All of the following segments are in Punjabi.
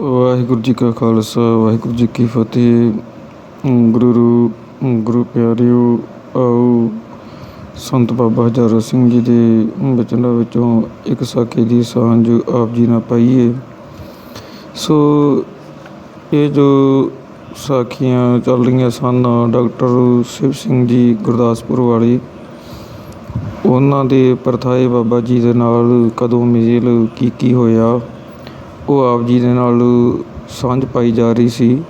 ਵਾਹਿਗੁਰੂ ਜੀ ਕਾ ਖਾਲਸਾ, ਵਾਹਿਗੁਰੂ ਜੀ ਕੀ ਫਤਿਹ। ਗੁਰੂ ਗੁਰੂ ਪਿਆਰਿਓ, ਆਓ। ਸੰਤ ਬਾਬਾ ਹਜ਼ਾਰਾ ਸਿੰਘ ਜੀ ਦੇ ਬਚਨਾਂ ਵਿੱਚੋਂ ਇੱਕ ਸਾਖੀ ਦੀ ਸਾਂਝ ਆਪ ਜੀ ਨਾਲ ਪਾਈਏ। ਸੋ ਇਹ ਜੋ ਸਾਖੀਆਂ ਚੱਲ ਰਹੀਆਂ ਸਨ ਡਾਕਟਰ ਸ਼ਿਵ ਸਿੰਘ ਜੀ ਗੁਰਦਾਸਪੁਰ ਵਾਲੇ, ਉਹਨਾਂ ਦੇ ਪਰਥਾਏ ਬਾਬਾ ਜੀ ਦੇ ਨਾਲ ਕਦੋਂ ਮੇਲ ਕੀ ਕੀ ਹੋਇਆ? ਉਹ ਆਪ ਜੀ ਦੇ ਨਾਲ ਸਾਂਝ ਪਾਈ ਜਾ ਰਹੀ ਸੀ।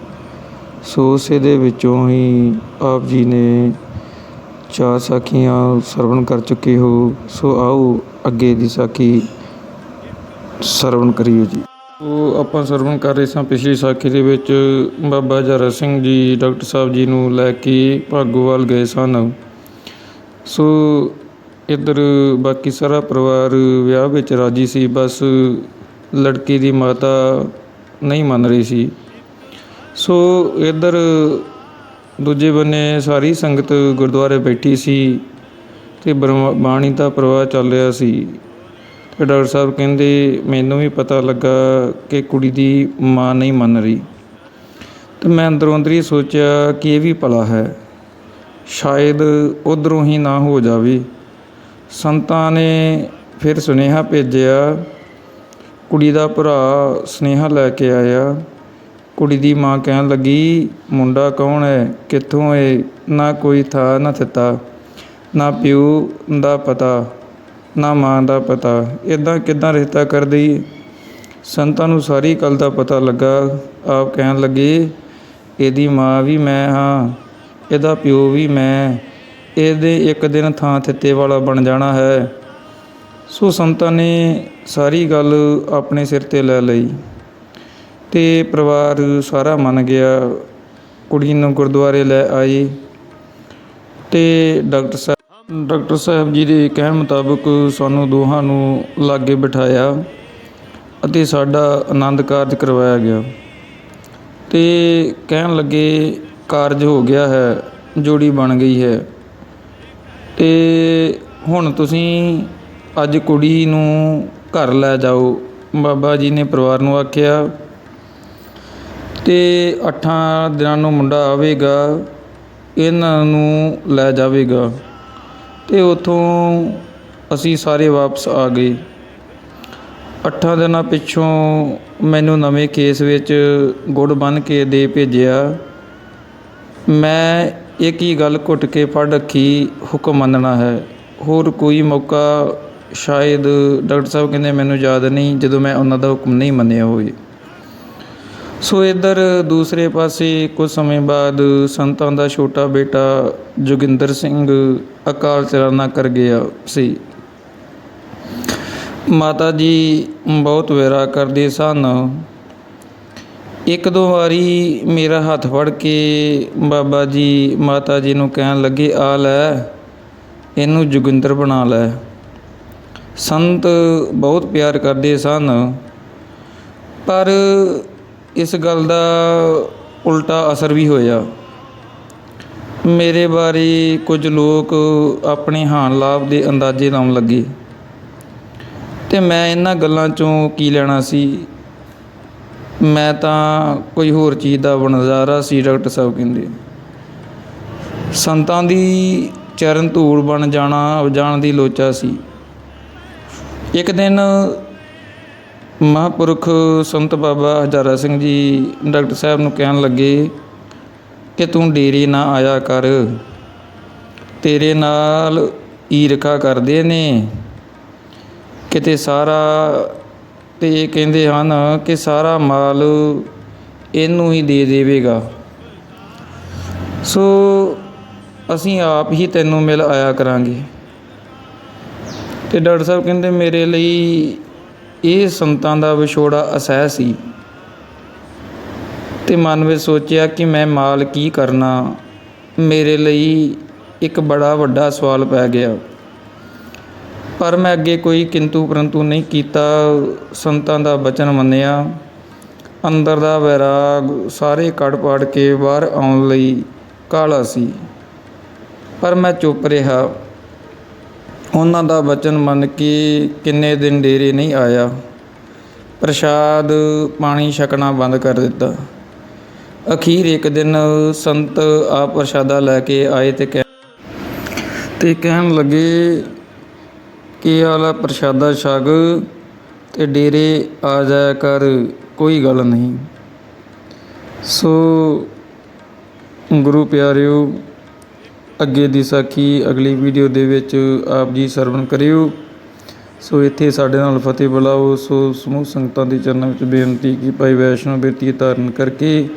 ਸੋ ਉਸੇ ਦੇ ਵਿੱਚੋਂ ਹੀ ਆਪ ਜੀ ਨੇ ਚਾਰ ਸਾਖੀਆਂ ਸਰਵਣ ਕਰ ਚੁੱਕੇ ਹੋ। ਸੋ ਆਓ ਅੱਗੇ ਦੀ ਸਾਖੀ ਸਰਵਣ ਕਰੀਏ ਜੀ। ਉਹ ਆਪਾਂ ਸਰਵਣ ਕਰ ਰਹੇ ਸਾਂ ਪਿਛਲੀ ਸਾਖੀ ਦੇ ਵਿੱਚ। ਬਾਬਾ ਜਰਾ ਸਿੰਘ ਜੀ, ਡਾਕਟਰ ਸਾਹਿਬ ਜੀ ਨੂੰ ਲੈ ਕੇ ਭਾਗੋਵਾਲ ਗਏ ਸਨ। ਸੋ ਇੱਧਰ ਬਾਕੀ ਸਾਰਾ ਪਰਿਵਾਰ ਵਿਆਹ ਵਿੱਚ ਰਾਜੀ ਸੀ। ਬਸ ਲੜਕੀ ਦੀ ਮਾਤਾ ਨਹੀਂ ਮੰਨ ਰਹੀ ਸੀ। ਸੋ ਇੱਧਰ ਦੂਜੇ ਬੰਨੇ ਸਾਰੀ ਸੰਗਤ ਗੁਰਦੁਆਰੇ ਬੈਠੀ ਸੀ ਤੇ ਬਰਮਾ- ਬਾਣੀ ਦਾ ਪ੍ਰਵਾਹ ਚੱਲ ਰਿਹਾ ਸੀ। ਤੇ ਡਾਕਟਰ ਸਾਹਿਬ ਕਹਿੰਦੇ, ਮੈਨੂੰ ਵੀ ਪਤਾ ਲੱਗਾ ਕਿ ਕੁੜੀ ਦੀ ਮਾਂ ਨਹੀਂ ਮੰਨ ਰਹੀ। ਤੇ ਮੈਂ ਅੰਦਰੋਂ ਅੰਦਰ ਹੀ ਸੋਚਿਆ ਕਿ ਇਹ ਵੀ ਭਲਾ ਹੈ। ਸ਼ਾਇਦ ਉਧਰੋਂ ਹੀ ਨਾ ਹੋ ਜਾਵੇ। ਸੰਤਾਂ ਨੇ ਫਿਰ ਸੁਨੇਹਾ ਭੇਜਿਆ ਕੁੜੀ ਦਾ ਭਰਾ ਸੁਨੇਹਾ ਲੈ ਕੇ ਆਇਆ। ਕੁੜੀ ਦੀ ਮਾਂ ਕਹਿਣ ਲੱਗੀ, ਮੁੰਡਾ ਕੌਣ ਹੈ? ਕਿੱਥੋਂ ਏ? ਨਾ ਕੋਈ ਥਾ ਨਾ ਥਿੱਤਾ। ਨਾ ਪਿਓ ਦਾ ਪਤਾ, ਨਾ ਮਾਂ ਦਾ ਪਤਾ। ਇਦਾਂ ਕਿਦਾਂ ਰਿਸ਼ਤਾ ਕਰ ਦਈ ਸੰਤਾਂ ਨੂੰ ਸਾਰੀ ਗੱਲ ਦਾ ਪਤਾ ਲੱਗਾ। ਆਪ ਕਹਿਣ ਲੱਗੇ, ਇਹਦੀ ਮਾਂ ਵੀ ਮੈਂ ਹਾਂ, ਇਹਦਾ ਪਿਓ ਵੀ ਮੈਂ। ਇਹਦੇ ਇੱਕ ਦਿਨ ਥਾਂ ਥਿੱਤੇ ਵਾਲਾ ਬਣ ਜਾਣਾ ਹੈ। ਸੋ ਸੰਤਾਂ ਨੇ ਸਾਰੀ ਗੱਲ ਆਪਣੇ ਸਿਰ ਤੇ ਲੈ ਲਈ ਤੇ ਪਰਿਵਾਰ ਸਾਰਾ ਮੰਨ ਗਿਆ। ਕੁੜੀ ਨੂੰ ਗੁਰਦੁਆਰੇ ਲੈ ਆਏ ਤੇ ਡਾਕਟਰ ਸਾਹਿਬ ਡਾਕਟਰ ਸਾਹਿਬ ਜੀ ਦੇ ਕਹਿਣ ਮੁਤਾਬਕ ਸਾਨੂੰ ਦੋਹਾਂ ਨੂੰ ਲਾਗੇ ਬਿਠਾਇਆ ਅਤੇ ਸਾਡਾ ਆਨੰਦ ਕਾਰਜ ਕਰਵਾਇਆ ਗਿਆ। ਤੇ ਕਹਿਣ ਲੱਗੇ, ਕਾਰਜ ਹੋ ਗਿਆ ਹੈ, ਜੋੜੀ ਬਣ ਗਈ ਹੈ। ਤੇ ਹੁਣ ਤੁਸੀਂ ਅੱਜ ਕੁੜੀ ਨੂੰ ਘਰ ਲੈ ਜਾਓ। ਬਾਬਾ ਜੀ ਨੇ ਪਰਿਵਾਰ ਨੂੰ ਆਖਿਆ, ਤੇ ਅੱਠਾਂ ਦਿਨਾਂ ਨੂੰ ਮੁੰਡਾ ਆਵੇਗਾ, ਇਹਨਾਂ ਨੂੰ ਲੈ ਜਾਵੇਗਾ। ਤੇ ਉਥੋਂ ਅਸੀਂ ਸਾਰੇ ਵਾਪਸ ਆ ਗਏ। ਅੱਠਾਂ ਦਿਨਾਂ ਪਿੱਛੋਂ ਮੈਨੂੰ ਨਵੇਂ ਕੇਸ ਵਿੱਚ ਗੁੜ ਬੰਨ ਕੇ ਦੇ ਭੇਜਿਆ। ਮੈਂ ਇੱਕ ਹੀ ਗੱਲ ਘੁੱਟ ਕੇ ਫੜ ਰੱਖੀ, ਹੁਕਮ ਮੰਨਣਾ ਹੈ। ਹੋਰ ਕੋਈ ਮੌਕਾ ਸ਼ਾਇਦ ਡਾਕਟਰ ਸਾਹਿਬ ਕਹਿੰਦੇ ਮੈਨੂੰ ਯਾਦ ਨਹੀਂ, ਜਦੋਂ ਮੈਂ ਉਹਨਾਂ ਦਾ ਹੁਕਮ ਨਹੀਂ ਮੰਨਿਆ ਹੋਵੇ। ਸੋ ਇੱਧਰ ਦੂਸਰੇ ਪਾਸੇ ਕੁਝ ਸਮੇਂ ਬਾਅਦ ਸੰਤਾਂ ਦਾ ਛੋਟਾ ਬੇਟਾ ਜੋਗਿੰਦਰ ਸਿੰਘ ਅਕਾਲ ਚਲਾਣਾ ਕਰ ਗਿਆ ਸੀ। ਮਾਤਾ ਜੀ ਬਹੁਤ ਵੇਰਾ ਕਰਦੇ ਸਨ। ਇੱਕ ਦੋ ਵਾਰੀ ਮੇਰਾ ਹੱਥ ਫੜ ਕੇ ਬਾਬਾ ਜੀ ਮਾਤਾ ਜੀ ਨੂੰ ਕਹਿਣ ਲੱਗੇ, ਆ ਲੈ, ਇਹਨੂੰ ਜੋਗਿੰਦਰ ਬਣਾ ਲੈ। ਸੰਤ ਬਹੁਤ ਪਿਆਰ ਕਰਦੇ ਸਨ, ਪਰ ਇਸ ਗੱਲ ਦਾ ਉਲਟਾ ਅਸਰ ਵੀ ਹੋਇਆ। ਮੇਰੇ ਬਾਰੇ ਕੁਝ ਲੋਕ ਆਪਣੇ ਹਾਨ ਲਾਭ ਦੇ ਅੰਦਾਜ਼ੇ ਲਾਉਣ ਲੱਗੇ ਤੇ ਮੈਂ ਇਹਨਾਂ ਗੱਲਾਂ ਚੋਂ ਕੀ ਲੈਣਾ ਸੀ? ਮੈਂ ਤਾਂ ਕੋਈ ਹੋਰ ਚੀਜ਼ ਦਾ ਬਣਜ਼ਾਰਾ ਸੀ, ਡਾਕਟਰ ਸਾਹਿਬ ਕਹਿੰਦੇ। ਸੰਤਾਂ ਦੀ ਚਰਨ ਧੂੜ ਬਣ ਜਾਣਾ, ਜਾਣ ਦੀ ਲੋਚਾ ਸੀ। ਇੱਕ ਦਿਨ ਮਹਾਂਪੁਰਖ ਸੰਤ ਬਾਬਾ ਹਜ਼ਾਰਾ ਸਿੰਘ ਜੀ ਡਾਕਟਰ ਸਾਹਿਬ ਨੂੰ ਕਹਿਣ ਲੱਗੇ ਕਿ ਤੂੰ ਡੇਰੇ ਨਾ ਆਇਆ ਕਰ। ਤੇਰੇ ਨਾਲ ਈਰਖਾ ਕਰਦੇ ਨੇ। ਕਿਤੇ ਸਾਰਾ ਤੇ ਇਹ ਕਹਿੰਦੇ ਹਨ ਕਿ ਸਾਰਾ ਮਾਲ ਇਹਨੂੰ ਹੀ ਦੇ ਦੇਵੇਗਾ। ਸੋ ਅਸੀਂ ਆਪ ਹੀ ਤੈਨੂੰ ਮਿਲ ਆਇਆ ਕਰਾਂਗੇ। ਅਤੇ ਡਾਕਟਰ ਸਾਹਿਬ ਕਹਿੰਦੇ ਮੇਰੇ ਲਈ ਇਹ ਸੰਤਾਂ ਦਾ ਵਿਛੋੜਾ ਅਸਹਿ ਸੀ। ਅਤੇ ਮਨ ਵਿੱਚ ਸੋਚਿਆ ਕਿ ਮੈਂ ਮਾਲ ਕੀ ਕਰਨਾ, ਮੇਰੇ ਲਈ ਇੱਕ ਬੜਾ ਵੱਡਾ ਸਵਾਲ ਪੈ ਗਿਆ। ਪਰ ਮੈਂ ਅੱਗੇ ਕੋਈ ਕਿੰਤੂ ਪਰੰਤੂ ਨਹੀਂ ਕੀਤਾ, ਸੰਤਾਂ ਦਾ ਬਚਨ ਮੰਨਿਆ। ਅੰਦਰ ਦਾ ਵੈਰਾਗ ਸਾਰੇ ਕੱਢ ਪਾੜ ਕੇ ਬਾਹਰ ਆਉਣ ਲਈ ਕਾਲਾ ਸੀ। ਪਰ ਮੈਂ ਚੁੱਪ ਰਿਹਾ। ਉਹਨਾਂ ਦਾ ਵਚਨ ਮੰਨ ਕੇ ਕਿੰਨੇ ਦਿਨ ਡੇਰੇ ਨਹੀਂ ਆਇਆ। ਪ੍ਰਸ਼ਾਦ ਪਾਣੀ ਛਕਣਾ ਬੰਦ ਕਰ ਦਿੱਤਾ। ਅਖੀਰ ਇੱਕ ਦਿਨ ਸੰਤ ਆ ਪ੍ਰਸ਼ਾਦਾ ਲੈ ਕੇ ਆਏ ਤੇ ਕਹਿ ਤੇ ਕਹਿਣ ਲੱਗੇ ਕਿ ਆਲਾ ਪ੍ਰਸ਼ਾਦਾ ਛਕ ਤੇ ਡੇਰੇ ਆ ਜਾਇਆ ਕਰ, ਕੋਈ ਗੱਲ ਨਹੀਂ। ਸੋ ਗੁਰੂ ਪਿਆਰਿਓ ਅੱਗੇ ਦੀ ਸਾਖੀ ਅਗਲੀ ਵੀਡੀਓ ਦੇ ਵਿੱਚ ਆਪ ਜੀ ਸਰਵਣ ਕਰਿਓ। ਸੋ ਇੱਥੇ ਸਾਡੇ ਨਾਲ ਫਤਿਹ ਬੁਲਾਓ। ਸੋ ਸਮੂਹ ਸੰਗਤਾਂ ਦੇ ਚਰਨਾਂ ਵਿੱਚ ਬੇਨਤੀ ਕਿ ਭਾਈ ਵੈਸ਼ਨੋ ਬਿਰਤੀ ਧਾਰਨ ਕਰਕੇ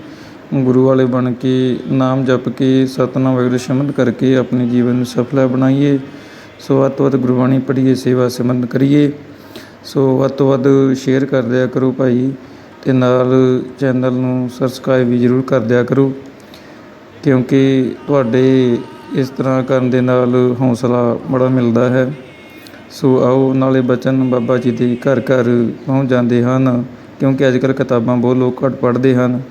ਗੁਰੂ ਵਾਲੇ ਬਣ ਕੇ, ਨਾਮ ਜਪ ਕੇ, ਸਤਨਾਮ ਵਾਹਿਗੁਰੂ ਸ਼ਮਨ ਕਰਕੇ ਆਪਣੇ ਜੀਵਨ ਨੂੰ ਸਫਲਾ ਬਣਾਈਏ। ਸੋ ਵੱਧ ਤੋਂ ਵੱਧ ਗੁਰਬਾਣੀ ਪੜ੍ਹੀਏ, ਸੇਵਾ ਸੰਬੰਧ ਕਰੀਏ। ਸੋ ਵੱਧ ਤੋਂ ਵੱਧ ਸ਼ੇਅਰ ਕਰ ਦਿਆ ਕਰੋ ਭਾਈ ਤੇ ਨਾਲ ਚੈਨਲ ਨੂੰ ਸਬਸਕ੍ਰਾਈਬ ਵੀ ਜ਼ਰੂਰ ਕਰ ਦਿਆ ਕਰੋ। ਕਿਉਂਕਿ ਤੁਹਾਡੇ ਇਸ ਤਰ੍ਹਾਂ ਕਰਨ ਦੇ ਨਾਲ ਹੌਸਲਾ ਬੜਾ ਮਿਲਦਾ ਹੈ। ਸੋ ਆਓ ਨਾਲੇ ਬਚਨ ਬਾਬਾ ਜੀ ਦੇ ਘਰ ਘਰ ਪਹੁੰਚ ਜਾਂਦੇ ਹਨ, ਕਿਉਂਕਿ ਅੱਜ ਕੱਲ੍ਹ ਕਿਤਾਬਾਂ ਬਹੁਤ ਲੋਕ ਘੱਟ ਪੜ੍ਹਦੇ ਹਨ।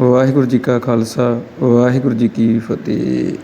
ਵਾਹਿਗੁਰੂ ਜੀ ਕਾ ਖਾਲਸਾ, ਵਾਹਿਗੁਰੂ ਜੀ ਕੀ ਫਤਿਹ।